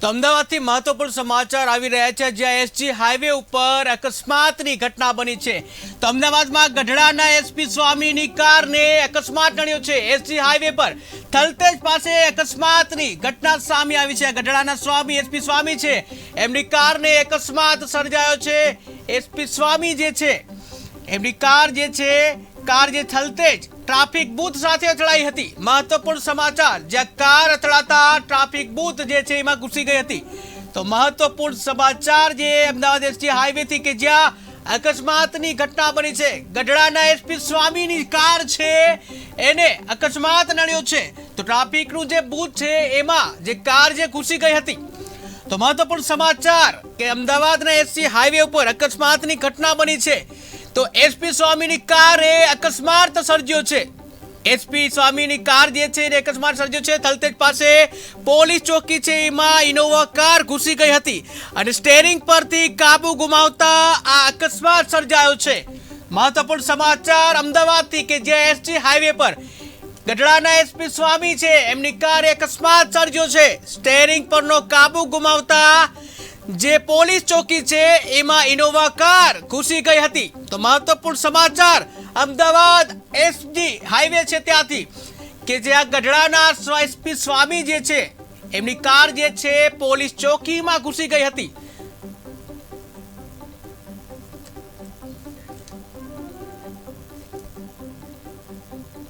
તો અમદાવાદથી મહત્વપૂર્ણ સમાચાર આવી રહ્યા છે, જ્યાં એસજી હાઈવે ઉપર અકસ્માતની ઘટના બની છે. તો અમદાવાદમાં ગઢડાના એસપી સ્વામીની કારને અકસ્માત નડ્યો છે. એસજી હાઈવે પર થલતેજ પાસે અકસ્માતની ઘટના સામે આવી છે. ગઢડાના સ્વામી, એસપી સ્વામી છે. એમની કારને અકસ્માત સર્જાયો છે. એસપી સ્વામી જે છે, એમની કાર જે છે, કાર જે થલતેજ ટ્રાફિક બૂથ સાથે અથડાઈ હતી. મહત્વપૂર્ણ સમાચાર, જ્યાં કાર અથડાતા ટ્રાફિક બૂથ જે છે એમાં ઘૂસી ગઈ હતી. તો મહત્વપૂર્ણ સમાચાર જે અમદાવાદ એસટી હાઈવે થી કે જ્યાં અકસ્માતની ઘટના બની છે. ગઢડાના એસપી સ્વામીની કાર છે, એને અકસ્માત નડ્યો છે. તો ટ્રાફિકનું જે બૂથ છે એમાં જે કાર જે ઘૂસી ગઈ હતી. તો મહત્વપૂર્ણ સમાચાર કે અમદાવાદના એસસી હાઈવે ઉપર અકસ્માતની ઘટના બની છે. તો એસપી સ્વામીની કારે અકસ્માત સર્જ્યો છે. એસપી સ્વામીની કાર જે છે એને અકસ્માત સર્જ્યો છે. થલતેજ પાસે પોલીસ ચોકી છે, એમાં ઇનોવા કાર ઘૂસી ગઈ હતી અને સ્ટેરિંગ પરથી કાબુ ગુમાવતા આ અકસ્માત સર્જાયો છે. મહત્વપૂર્ણ સમાચાર અમદાવાદથી કે જે એસટી હાઈવે પર ગઢડાના એસપી સ્વામી છે, એમની કારે અકસ્માત સર્જ્યો છે. સ્ટેરિંગ પરનો કાબુ ગુમાવતા જે પોલીસ ચોકી છે, એમાં ઇનોવા કાર ઘૂસી ગઈ હતી. તો મહત્વપૂર્ણ સમાચાર, અમદાવાદ એસજી હાઈવે છે ત્યાંથી, કે જે આ ગઢડાના એસપી સ્વામી જે છે, એમની કાર જે છે, પોલીસ ચોકીમાં ઘૂસી ગઈ હતી.